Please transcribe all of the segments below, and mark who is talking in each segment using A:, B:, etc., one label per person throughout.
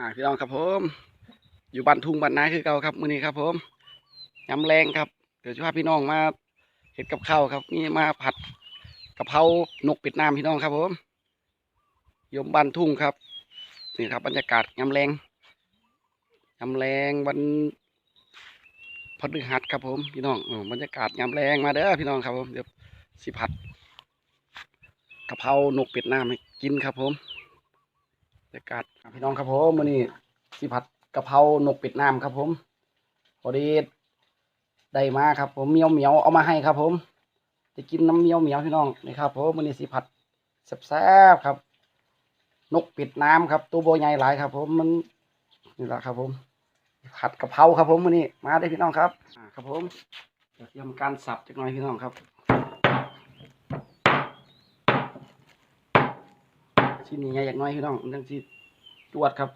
A: อ่าพี่น้องครับผม อยู่บ้านทุ่งบ้านนาคือเก่าครับมื้อนี้ครับ ผมยำแรงครับเดี๋ยวจะพาพี่น้องมาเห็ดกับข้าวครับนี่มาผัดกะเพรานกเป็ดน้ำพี่น้องครับ ผมยมบ้านทุ่งครับนี่ครับบรรยากาศยำแรงยำแรงวันพฤหัสครับผมพี่น้องบรรยากาศยำแรงมาเด้อพี่น้องครับผมเดี๋ยวสิผัดกะเพรานกเป็ดน้ำให้กินครับผม บรรยากาศพี่น้องครับผมมื้อนี้สิผัดกะเพรานกเป็ดน้ำครับผม พอดีได้มาครับผมเมียวเมียวเอามาให้ครับผมจะกินน้ำเมียวเมียวพี่น้องนี่ครับผมมื้อนี้สิผัดแซ่บๆครับ นกเป็ดน้ำครับ ตัวโบใหญ่หลายครับ ผมมันนี่แหละครับ ผมผัดกะเพราครับผมมื้อนี้มาได้พี่น้องครับครับผมเดี๋ยวเตรียมการสับจักหน่อยพี่น้องครับ ชิ้นนี้ใหญ่อย่างน้อยพี่น้องมันจังสิจวดครับ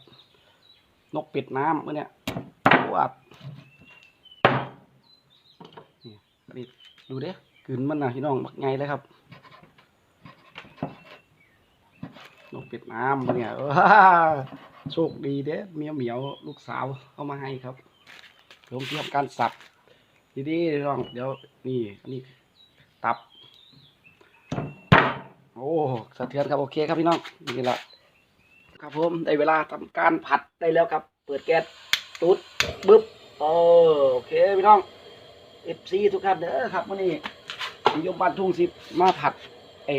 A: นกเป็ดน้ำเมื่อเนี้ยจวดนี่นี่ดูเด้กลืนมันนะพี่น้องบักไงเลยครับ นกเป็ดน้ำเมื่อนี้ยโชคดีเด้เมียวเหมียวลูกสาวเอามาให้ครับผมเตรียมการสับดีๆน้องเดี๋ยวนี่อันนี้ตับ สะเทือนครับโอเคครับพี่น้องนี่แหละครับผมได้เวลาทำการผัดได้แล้วครับ เปิดแก๊สตุ๊ดบึ๊บเออโอเคพี่น้องเอฟซีทุกท่านเด้อครับวันนี้นิยมบ้านทุ่งสิบมาผัดไอ้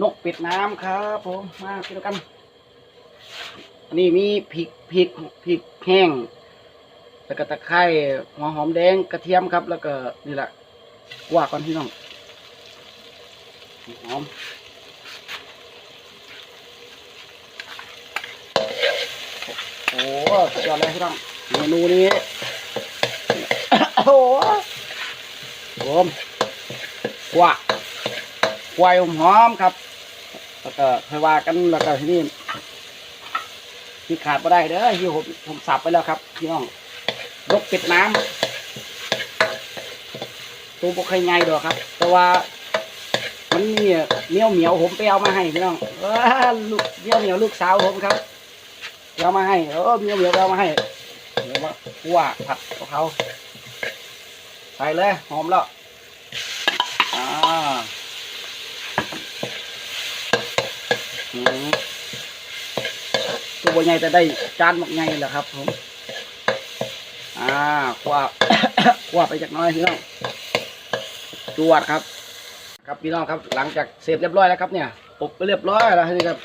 A: นกเป็ดน้ำครับ ผมมากินกันอันนี่มีพริกพริกพริกแห้งแล้วก็ตะไคร้หัวหอมแดงกระเทียมครับ แล้วก็นี่แหละกว่าก่อนพี่น้องหอม โอ้สุดยอดเลยพี่น้องเมนูนี้โอ้โหผมกว่ากวายหอมครับ แล้วก็ค่อยว่ากันแล้วก็ที่นี่ที่ขาดไม่ได้เด้อที่ผมผมสับไปแล้วครับพี่น้องรกป็ดน้ำตัวบกใครไงดอกครับ แต่ว่ามันเนี่ยเหนียวเหนียวผมไปเอามาให้พี่น้องเออลูกเหนียวเหนียวลูกสาวผมครับ เอามาให้ เออเหนีเหนียวไปเอามาให้เดี๋ยวมาคั่วผัดกะเพราใส่เลยหอมแล้วอ่าตัวใหญ่จะได้จานหมกใหญ่แหละครับผมอ่าคั่วคั่วไปจากน้อยพี่น้องจวดครับ ครับพี่น้องครับหลังจากเสร็จเรียบร้อยแล้วครับเนี่ยอบไปเรียบร้อยแล้วนี่ครับ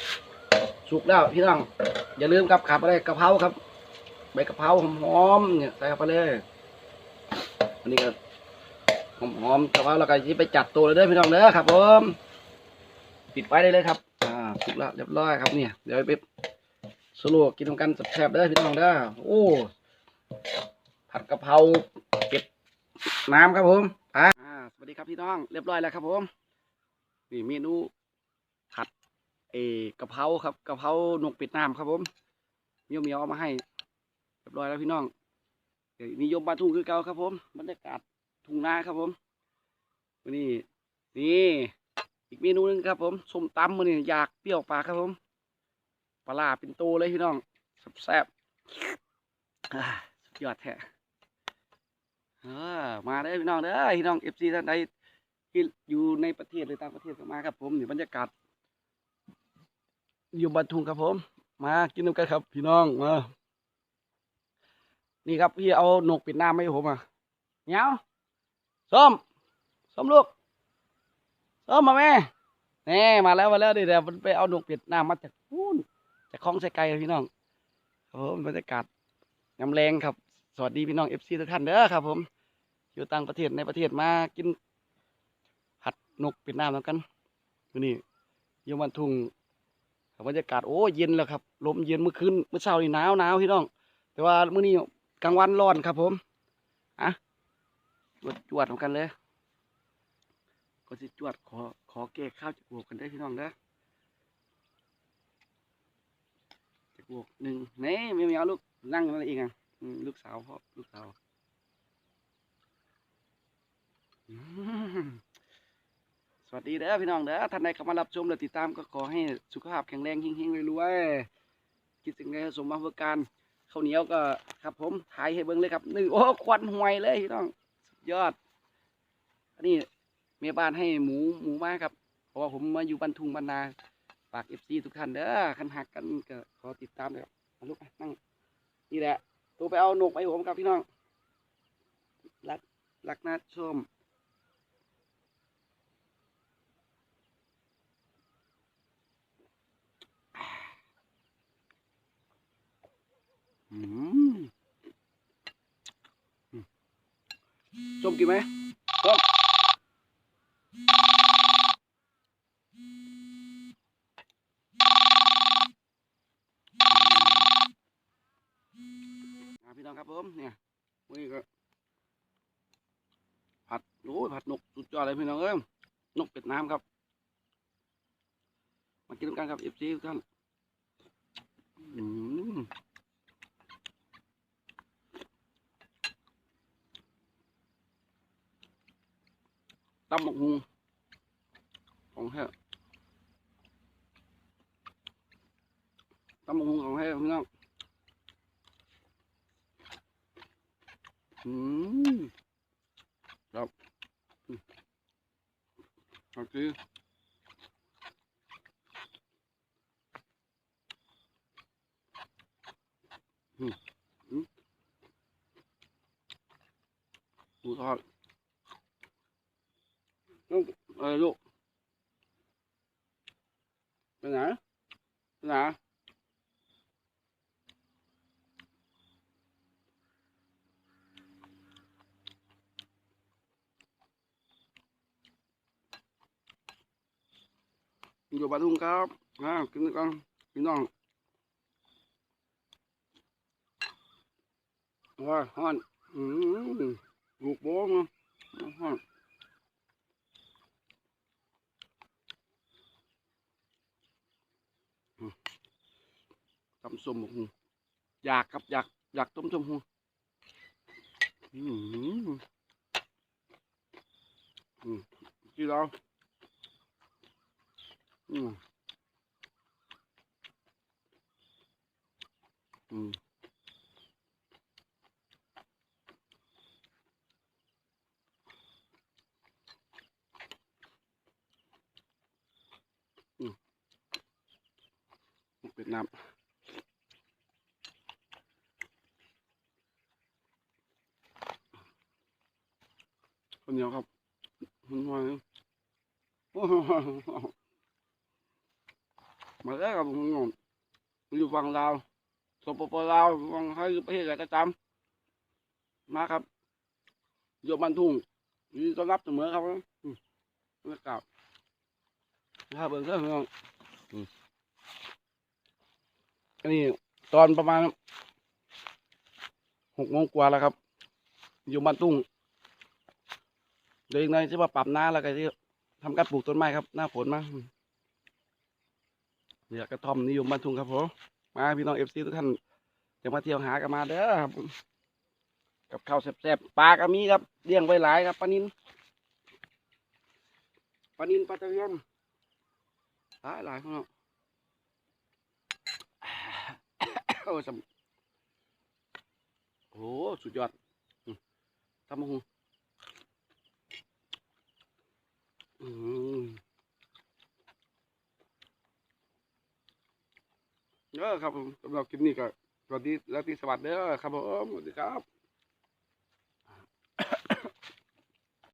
A: สุกแล้วพี่น้องอย่าลืมครับขาดอะไรกะเพราครับ ใบกะเพราหอมๆเนี่ยใส่เข้าไปเลยอันนี้ก็หอมๆกะเพราแล้วก็จะไปจัดตัวเลยเด้อพี่น้องเด้อครับผมปิดไว้ได้เลยครับอ่าสุกแล้วเรียบร้อยครับเนี่ยเดี๋ยวไปสรุปกินกันแซ่บๆเด้อพี่น้องเด้อโอ้ผัดกะเพราเป็ดน้ำครับผมอ่าอ่าสวัสดีครับพี่น้องเรียบร้อยแล้วครับผมนี่เมนูผัด เอกะเพราครับกะเพรานกเป็ดน้ำครับผมเมียวเมียวเอามาให้เรียบร้อยแล้วพี่น้องเดี๋ยวนิยมบ้านทุ่งคือเก่าครับ ผมบรรยากาศทุ่งนาครับผมวันนี้นี่อีกเมนูหนึงครับ ผมส้มตำมันนี่อยากเปรี้ยวปากครับผมปลาร้าเป็นโตเลยพี่น้องแซ่บๆอ่าสุดยอดแท้เออมาได้พี่น้องเด้อพี่น้องเอฟซีท่านใดที่อยู่ในประเทศหรือต่างประเทศก็มาครับผมนี่บรรยากาศ อยู่บ้านทุ่งครับผม มากินน้ำกันครับ พี่น้องมานี่ครับพี่เอาหนกปิดหน้ามาให้ผมอะเหนียวส้มส้มลูกส้มมาแม่แน่มาแล้วมาแล้วเดี๋ยวเดี๋ยวมันไปเอาหนกปิดหน้ามาจากนู่นจากคลองไสไกลพี่น้องครับผมบรรยากาศยำแรงครับ สวัสดีพี่น้องเอฟซีทุกท่านเด้อครับ ผม อยู่ต่างประเทศในประเทศมากินผัดนกป็ดน้ำแล้วกันนนี้อยู่วันทุ่ง บรรยากาศโอ้เย็นแล้วครับลมเย็นเมื่อคืนเมื่อเช้านี่หนาวหนาวพี่น้อง แต่ว่ามื้อนี้กลางวันร้อนครับ ผมอะจวดจวดเหมือนกันเลย ก็สิจวดขอขอเกะข้าวจากบวกกันได้พี่น้องเด้อจากบวกหนึ่งเน่ไม่มีเอาลูกนั่งอะไรอีกอะลูกสาวพ่อลูกสาวอืม วัสดีเด้อพี่น้องเด้อท่านใดเข้ามารับชมและติดตามก็ขอให้สุขภาพแข็งแรงเฮงๆรวยๆคิดถึงไงสมมาเพื่อการข้าวเหนียวก็ครับผมถ่ายให้เบิ้งเลยครับนี่โอ้ควันห่วยเลยพี่น้องสุดยอดอันนี้เมียบ้านให้หมูหมูมาครับ เพราะว่าผมมาอยู่บ้านทุ่งบ้านาฝากเอฟซีทุกท่านเด้อคันหักกันก็ขอติดตามเลยครับมาลูกนั่งนี่แหละตัวไปเอาหนกไปผมครับพี่น้องรักรักนะชม อืมกินไหมชมพี่น้องครับผมเนี่ยวันนี้ก็ผัดโอ้ยผัดนกสุดยอดเลยพี่น้องเอ้ยนกเป็ดน้ำครับ มากินกันครับเอฟซีทุกท่านอืม ตำหมกหุงของแท้ตำหมกหุงของแท้พี่น้องอืมครับอืมโอเคอืมอืมหมูทอด ลูกเอ้ยลูกไปไหนไปไหนอยู่บ้านทุ่งครับอ่ากินกันพี่น้องว้าฮ้อนอืมลูกโบ้งอะฮ้อน ตำส้มหมกหูอยากครับอยากอยากต้มส้มหูอืมอืมที่เราอืมอืมอืมเป็ นน้ำข้าวเหนียวครับมันหวาโอ้มาแล้วครับผมงงอยู่ฝั่งลาวสปปลาวฝั่งให้ประเทศอะไรก็ตามมาครับโยบันทุ่งยินดีต้อนรับเสมอครับอืมแล้วกลับถ้าเบิ่งเรื่องอันนี้ตอนประมาณหกโมงกว่าแล้วครับ อยู่บ้านตุ้ง เดี๋ยวอีกหน่อยจะมาปรับหน้าแล้วก็ที่ทำการปลูกต้นไม้ครับ หน้าฝนมาเดี๋ยวกระท่อมนิยมบ้านทุ่งครับผมมาพี่น้องเอฟซีทุกท่านจะมาเที่ยวหากันมาเด้อครับกับข้าวแซ่บๆปลาก็มีครับเลี้ยงไว้หลายครับปลานินปลานินปลาตะเพียนหลายหลายพี่น้องโอ้สำโอ้สุดยอดอืมทำมะฮุงอืม เด้อ ครับผมสำหรับคลิปนี้ก็สวัสดีและที่สวัสดีเด้อครับผมสวัสดีครับ